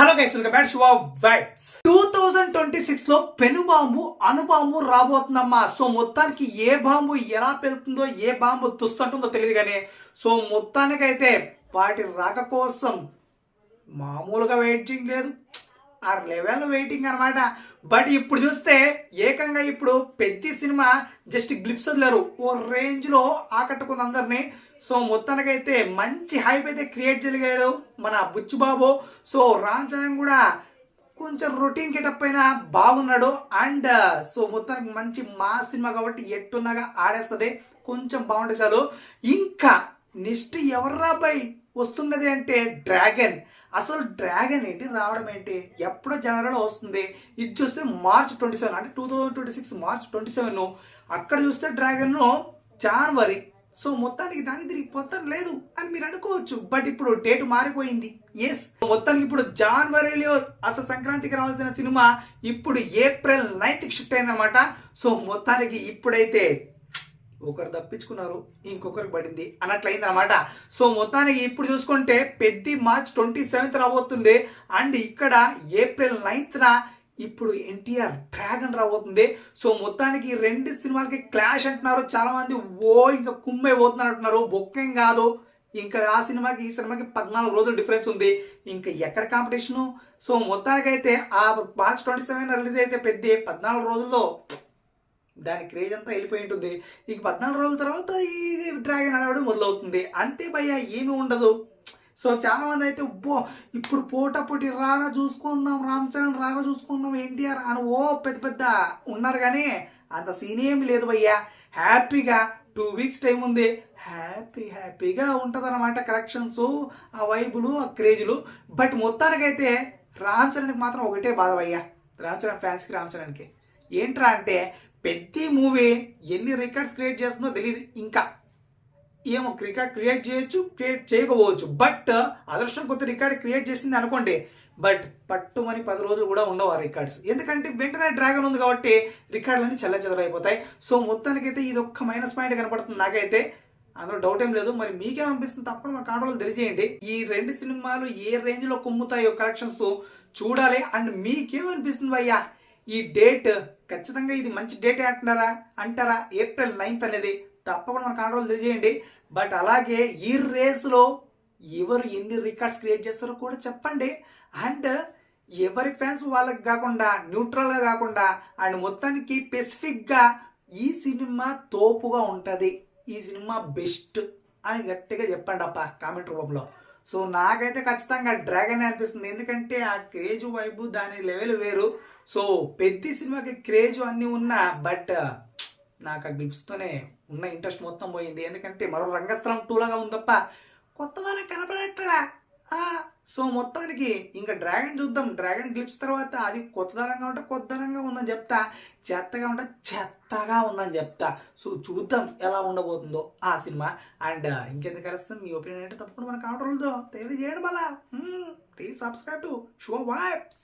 Hello guys welcome back Shiva vibes two thousand twenty సిక్స్లో పెను bomb అనుబాంబు రాబోతుందమ్మా. So మొత్తానికి ఏ bomb ఎలా పెళ్తుందో ఏ బాంబు తుస్తుంటుందో తెలియదు కానీ సో మొత్తానికైతే వాటి రాక కోసం మామూలుగా వెయిటింగ్ లేదు. ఆ లెవెల్ వెయిటింగ్ అన్నమాట. బట్ ఇప్పుడు చూస్తే ఏకంగా ఇప్పుడు పెద్ద సినిమా జస్ట్ గ్లిప్స్ వదిలేరు. ఓ రేంజ్లో ఆకట్టుకుంది అందరినీ. సో మొత్తానికైతే మంచి హైప్ అయితే క్రియేట్ చేయగలిగాడు మన బుచ్చిబాబు. సో రామ్ చరణ్ కూడా కొంచెం రొటీన్ గెటప్ అయినా బాగున్నాడు. అండ్ సో మొత్తానికి మంచి మా సినిమా కాబట్టి ఎట్టున్నాగా ఆడేస్తుంది. కొంచెం బాగుంటే చాలు. ఇంకా నెక్స్ట్ ఎవర్రా బై? వస్తున్నది అంటే డ్రాగన్. అసలు డ్రాగన్ ఏంటి? రావడం ఏంటి? ఎప్పుడో జనవరిలో వస్తుంది. ఇది చూస్తే మార్చ్ ట్వంటీ సెవెన్ అంటే two thousand twenty six March twenty seven. అక్కడ చూస్తే డ్రాగన్ జనవరి. సో మొత్తానికి దానికి తిరిగి పొత్తం లేదు అని మీరు అనుకోవచ్చు. బట్ ఇప్పుడు డేట్ మారిపోయింది. ఎస్ మొత్తానికి ఇప్పుడు జనవరిలో అసలు సంక్రాంతికి రావాల్సిన సినిమా ఇప్పుడు ఏప్రిల్ నైన్త్ షిఫ్ట్ అయిందనమాట సో మొత్తానికి ఇప్పుడైతే ఒకరు తప్పించుకున్నారు ఇంకొకరికి పడింది అన్నట్లయింది అనమాట సో మొత్తానికి ఇప్పుడు చూసుకుంటే పెద్ద మార్చ్ ట్వంటీ సెవెంత్ రాబోతుంది. అండ్ ఇక్కడ ఏప్రిల్ నైన్త్న ఇప్పుడు ఎన్టీఆర్ డ్రాగన్ రాబోతుంది. సో మొత్తానికి రెండు సినిమాలకి క్లాష్ అంటున్నారు. చాలా మంది ఓ ఇంకా కుమ్మే పోతున్నారు అంటున్నారు. బొక్కేం కాదు. ఇంకా ఆ సినిమాకి ఈ సినిమాకి పద్నాలుగు రోజులు డిఫరెన్స్ ఉంది. ఇంకా ఎక్కడ కాంపిటీషను సో మొత్తానికైతే ఆ మార్చ్ ట్వంటీ సెవెన్ రిలీజ్ అయితే పెద్ద పద్నాలుగు రోజుల్లో దాని క్రేజ్ అంతా వెళ్ళిపోయి ఉంటుంది. ఇక పద్నాలుగు రోజుల తర్వాత ఈ డ్రాగన్ ఆడడం మొదలవుతుంది. అంతే భయ్య ఏమీ ఉండదు. సో చాలా మంది అయితే బో ఇప్పుడు పోటపోటి రారా చూసుకుందాం రామ్ చరణ్ రారా చూసుకుందాం ఎన్టీఆర్ అని ఓ పెద్ద పెద్ద ఉన్నారు కానీ అంత సీన్ ఏమి లేదు భయ్యా. హ్యాపీగా టూ వీక్స్ టైం ఉంది. హ్యాపీ హ్యాపీగా ఉంటుంది అనమాట కలెక్షన్స్ ఆ వైబులు ఆ క్రేజులు బట్ మొత్తానికైతే రామ్ చరణ్కి మాత్రం ఒకటే బాధ భయ్యా. రామ్ చరణ్ ఫ్యాన్స్కి రామ్ చరణ్కి. ఏంట్రా అంటే పెద్ద మూవీ ఎన్ని రికార్డ్స్ క్రియేట్ చేస్తుందో తెలియదు ఇంకా ఏమో రికార్డ్ క్రియేట్ చేయొచ్చు క్రియేట్ చేయకపోవచ్చు. బట్ అదృష్టం కొత్త రికార్డ్ క్రియేట్ చేసింది అనుకోండి. బట్ పట్టుమని పది రోజులు కూడా ఉండవు ఆ రికార్డ్స్ ఎందుకంటే వెంటనే డ్రాగన్ ఉంది కాబట్టి రికార్డులన్నీ చల్ల చెదరైపోతాయి సో మొత్తానికైతే ఇది ఒక్క మైనస్ పాయింట్ కనపడుతుంది నాకైతే. అందులో డౌట్ ఏం లేదు. మరి మీకేమనిపిస్తుంది తప్పకుండా మా కాంట్రోల్ తెలియజేయండి. ఈ రెండు సినిమాలు ఏ రేంజ్లో కుమ్ముతాయో కలెక్షన్స్ చూడాలి. అండ్ మీకేమనిపిస్తుంది అయ్యా ఈ డేట్ ఖచ్చితంగా ఇది మంచి డేట్ అంటున్నారా? అంటారా? ఏప్రిల్ నైన్త్ అనేది తప్పకుండా మన కంట్రోల్ తెలియజేయండి. బట్ అలాగే ఈ రేస్లో ఎవరు ఎన్ని రికార్డ్స్ క్రియేట్ చేస్తారో కూడా చెప్పండి. అండ్ ఎవరి ఫ్యాన్స్ వాళ్ళకి కాకుండా న్యూట్రల్గా కాకుండా అండ్ మొత్తానికి స్పెసిఫిక్గా ఈ సినిమా తోపుగా ఉంటుంది. ఈ సినిమా బెస్ట్ అని గట్టిగా చెప్పండి అప్ప కామెంట్ రూపంలో. సో నాకైతే ఖచ్చితంగా డ్రాగన్ అనిపిస్తుంది. ఎందుకంటే ఆ క్రేజ్ వైబు దాని లెవెల్ వేరు. సో పెద్ద సినిమాకి క్రేజ్ అన్నీ ఉన్నా బట్ నాకు ఆ గ్లిప్స్తోనే ఉన్న ఇంట్రెస్ట్ మొత్తం పోయింది. ఎందుకంటే మరో రంగస్థలం టూలాగా ఉంది తప్ప కొత్తదానే సో మొత్తానికి ఇంకా డ్రాగన్ చూద్దాం. డ్రాగన్ గ్లిప్స్ తర్వాత అది కొత్తదనంగా ఉంటే కొత్తదనంగా ఉందని చెప్తా. చెత్తగా ఉంటే చెత్తగా ఉందని చెప్తా. సో చూద్దాం ఎలా ఉండబోతుందో ఆ సినిమా. అండ్ uh, ఇంకెందుకు కలుస్తాం మీ ఒపీనియన్ అంటే తప్పకుండా మన కౌంటర్లతో తెలియజేయడం అలా please subscribe to show vibes